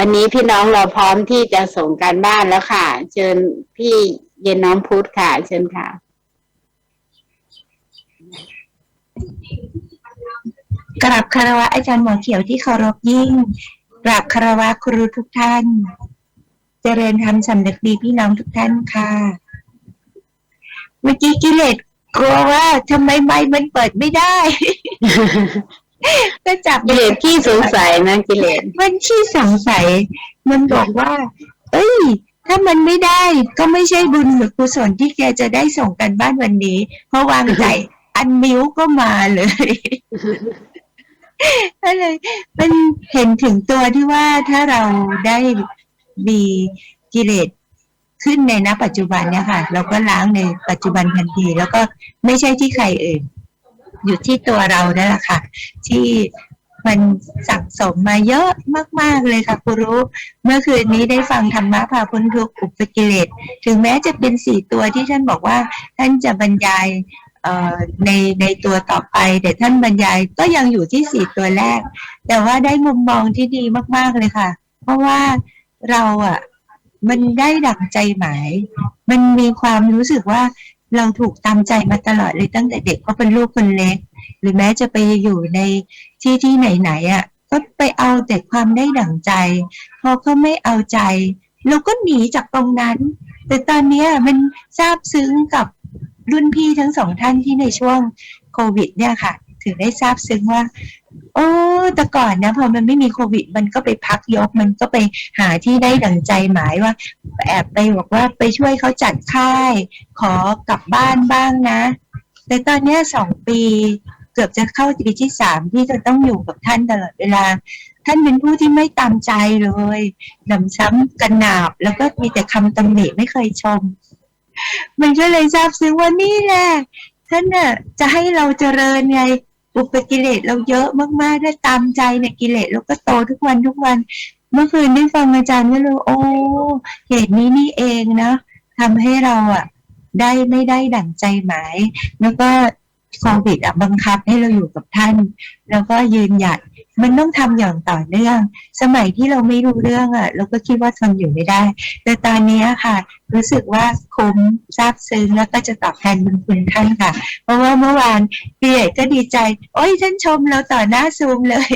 วันนี้พี่น้องเราพร้อมที่จะส่งการบ้านแล้วค่ะ เชิญพี่เย็นน้อมพุทธค่ะ เชิญค่ะ กราบคารวะอาจารย์หมอเขียวที่เคารพยิ่ง กราบคารวะครูทุกท่าน เจริญธรรมสำนึกดีพี่น้องทุกท่านค่ะ เมื่อกี้กิเลสกลัวว่าทำไมไม้มันเปิดไม่ได้ ก็จับกิเลสที่สงสัยนะกิเลสมันขี้สงสัย มันบอกว่า เอ้ย ถ้ามันไม่ได้ก็ไม่ใช่บุญหรือกุศลที่แกจะได้ส่งกันบ้านวันนี้ เพราะวางใจอันมิ้วก็มาเลยก็เลยมันเห็นถึงตัวที่ว่าถ้าเราได้มีกิเลสขึ้นในณปัจจุบันเนี่ยค่ะ เราก็ล้างในปัจจุบันทันที แล้วก็ไม่ใช่ที่ใครอื่น อยู่ที่ตัวเรานั่นแหละค่ะ ที่มันสั่งสมมาเยอะมาก ๆ เลยค่ะครูรู้ เมื่อคืนนี้ได้ฟังธรรมะพาพ้นทุกข์อุปกิเลสถึงแม้จะเป็นสี่ตัวที่ท่านบอกว่า ท่านจะบรรยายในในตัวต่อไปแต่ท่านบรรยายก็ยังอยู่ที่สี่ตัวแรก แต่ว่าได้มุมมองที่ดีมาก ๆ เลยค่ะ เพราะว่าเราอะมันได้ดั่งใจหมาย มันมีความรู้สึกว่า เราถูกตามใจมาตลอดเลยตั้งแต่เด็กก็เป็นลูกคนเล็ก หรือแม้จะไปอยู่ในที่ที่ไหนๆอะก็ไปเอาแต่ความได้ดั่งใจ พอเขาไม่เอาใจ เราก็หนีจากตรงนั้น แต่ตอนนี้มันซาบซึ้งกับรุ่นพี่ทั้งสองท่านที่ในช่วงโควิด เนี่ยค่ะ ถึงได้ซาบซึ้งว่า โอ้แต่ก่อนนะพอมันไม่มีโควิด มันก็ไปพักยก มันก็ไปหาที่ได้ดั่งใจหมายว่า แอบไปบอกว่าไปช่วยเขาจัดค่าย ขอกลับบ้านบ้างนะ แต่ตอนนี้สองปีเกือบจะเข้าปีที่สามที่จะต้องอยู่กับท่านตลอดเวลาท่านเป็นผู้ที่ไม่ตามใจเลยหนำซ้ำกันหนาบ แล้วก็มีแต่คำตำหนิไม่เคยชม มันก็เลยทราบซึ้งว่านี่แหละท่านน่ะจะให้เราเจริญไง อุปกิเลสเราเยอะมากๆถ้าตามใจในยกิเลสเราก็โตทุกวันทุกวัน เมื่อคืนได้ฟังอาจารย์ก็รู้โอ้เหตุนี้นี่เองนะทำให้เราอะ ได้ไม่ได้ดั่งใจหมาย แล้วก็ โควิดอะบังคับให้เราอยู่กับท่าน แล้วก็ยืนหยัดมันต้องทำอย่างต่อเนื่อง สมัยที่เราไม่รู้เรื่องอะ เราก็คิดว่าทนอยู่ไม่ได้ แต่ตอนนี้ค่ะ รู้สึกว่าคุ้มซาบซึ้งแล้วก็จะตอบแทนบุญคุณท่านค่ะ เพราะว่าเมื่อวานเปียก็ดีใจ โอ้ยท่านชมเราต่อหน้าซูมเลย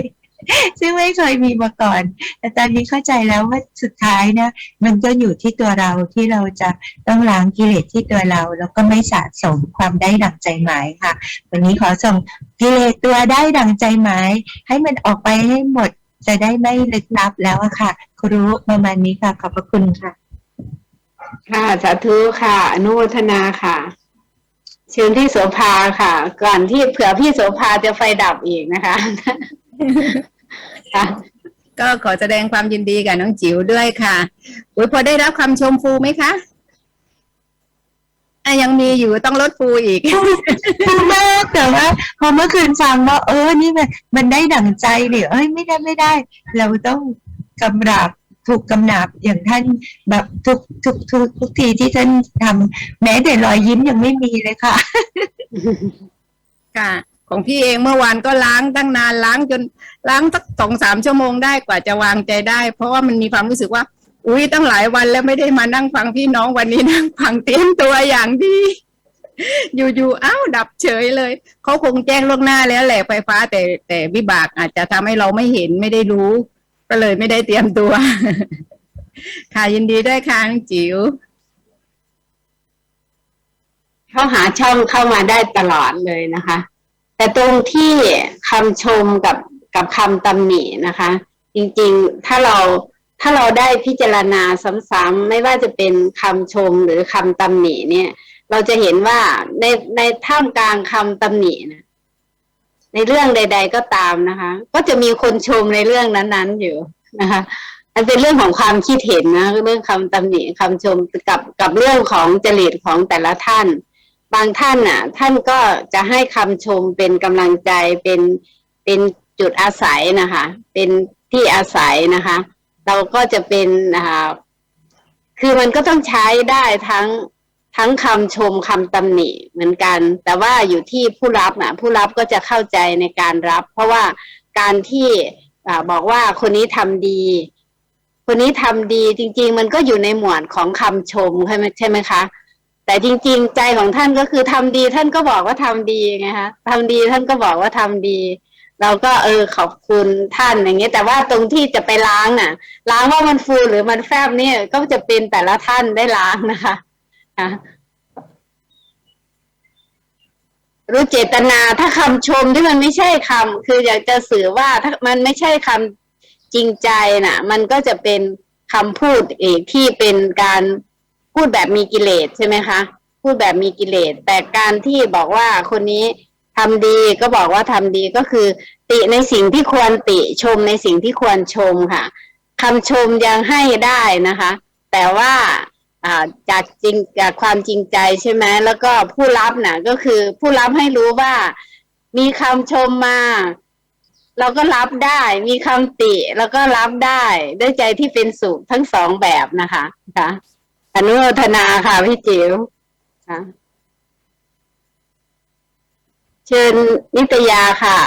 ซึ่งไม่เคยมีมาก่อน แต่ตอนนี้เข้าใจแล้วว่าสุดท้ายนะ มันก็อยู่ที่ตัวเราที่เราจะต้องล้างกิเลสที่ตัวเรา แล้วก็ไม่สะสมความได้ดั่งใจหมายค่ะ วันนี้ขอส่งกิเลสตัวได้ดั่งใจหมาย ให้มันออกไปให้หมดจะได้ไม่ลึกลับแล้วอะค่ะ ครูประมาณนี้ค่ะ ขอบพระคุณค่ะ ค่ะสาธุค่ะ อนุโมทนาค่ะ เชิญที่โสภาค่ะ ก่อนที่เผื่อพี่โสภาจะไฟดับอีกนะคะ ค่ะก็ขอแสดงความยินดีกับน้องจิ๋วด้วยค่ะอุ้ยพอได้รับคำชมฟูไหมคะอะยังมีอยู่ต้องลดฟูอีก ฟูมากแต่ว่าพอเมื่อคืนฟังว่าเออนี่มันมันได้ดั่งใจเนี่ยเอ้ยไม่ได้ไม่ได้ เราต้องกำราบถูกกำนาบอย่างท่านแบบทุกทุกทุกทุกทีที่ท่านทำแม้แต่รอยยิ้มยังไม่มีเลยค่ะ ค่ะ ของพี่เองเมื่อวานก็ล้างตั้งนานล้างจนล้างสักสองสามชั่วโมงได้กว่าจะวางใจได้ เพราะว่ามันมีความรู้สึกว่า อุ้ยตั้งหลายวันแล้วไม่ได้มานั่งฟังพี่น้องวันนี้นั่งฟังเตรียมตัวอย่างดีอยู่ๆ อ้าว ดับเฉยเลย เขาคงแจ้งล่วงหน้าแล้วแหละไฟฟ้า แต่แต่วิบากอาจจะทำให้เราไม่เห็นไม่ได้รู้ ก็เลยไม่ได้เตรียมตัว ค่ะยินดีด้วยค่ะน้องจิ๋วเข้าหาช่องเข้ามาได้ตลอดเลยนะคะ แต่ตรงที่คำชมกับกับคำตำหนินะคะ จริงๆถ้าเราถ้าเราได้พิจารณาซ้ำๆไม่ว่าจะเป็นคำชมหรือคำตำหนิเนี่ย เราจะเห็นว่าในในท่ามกลางคำตำหนินะในเรื่องใด ๆ ก็ตามนะคะ ก็จะมีคนชมในเรื่องนั้น ๆ อยู่นะคะมันเป็นเรื่องของความคิดเห็นนะเรื่องคำตำหนิคำชมกับกับเรื่องของจริตของแต่ละท่าน บางท่านน่ะ ท่านก็จะให้คำชมเป็นกำลังใจเป็นเป็นจุดอาศัยนะคะ เป็นที่อาศัยนะคะ เราก็จะเป็นอ่าคือมันก็ต้องใช้ได้ทั้งทั้งคำชมคำตำหนิเหมือนกัน แต่ว่าอยู่ที่ผู้รับน่ะผู้รับก็จะเข้าใจในการรับ เพราะว่าการที่อ่าบอกว่าคนนี้ทำดี คนนี้ทำดีจริง ๆ มันก็อยู่ในหมวดของคำชมใช่ไหมใช่ไหมคะ แต่จริงๆ ใจของท่านก็คือทำดี ท่านก็บอกว่าทำดีไงคะทำดีท่านก็บอกว่าทำดี เราก็เออขอบคุณท่านอย่างเงี้ยแต่ว่าตรงที่จะไปล้างน่ะ ล้างว่ามันฟูหรือมันแฟบเนี่ยก็จะเป็นแต่ละท่านได้ล้างนะคะะรู้เจตนาถ้าคำชมที่มันไม่ใช่คำคืออยากจะสื่อว่าถ้ามันไม่ใช่คำจริงใจน่ะ มันก็จะเป็นคำพูดเอกที่เป็นการ พูดแบบมีกิเลสใช่ไหมคะ พูดแบบมีกิเลส แต่การที่บอกว่าคนนี้ทำดีก็บอกว่าทำดีก็คือ ติในสิ่งที่ควรติชมในสิ่งที่ควรชมค่ะคำชมยังให้ได้นะคะ แต่ว่าจากจริงจากความจริงใจใช่ไหมแล้วก็ผู้รับน่ะก็คือผู้รับให้รู้ว่ามีคำชมมา เราก็รับได้ มีคำติเราก็รับได้ด้วยใจที่เป็นสุขทั้งสองแบบนะคะค่ะ อนุโมทนาค่ะพี่จิ๋วเชิญนิตยาค่ะ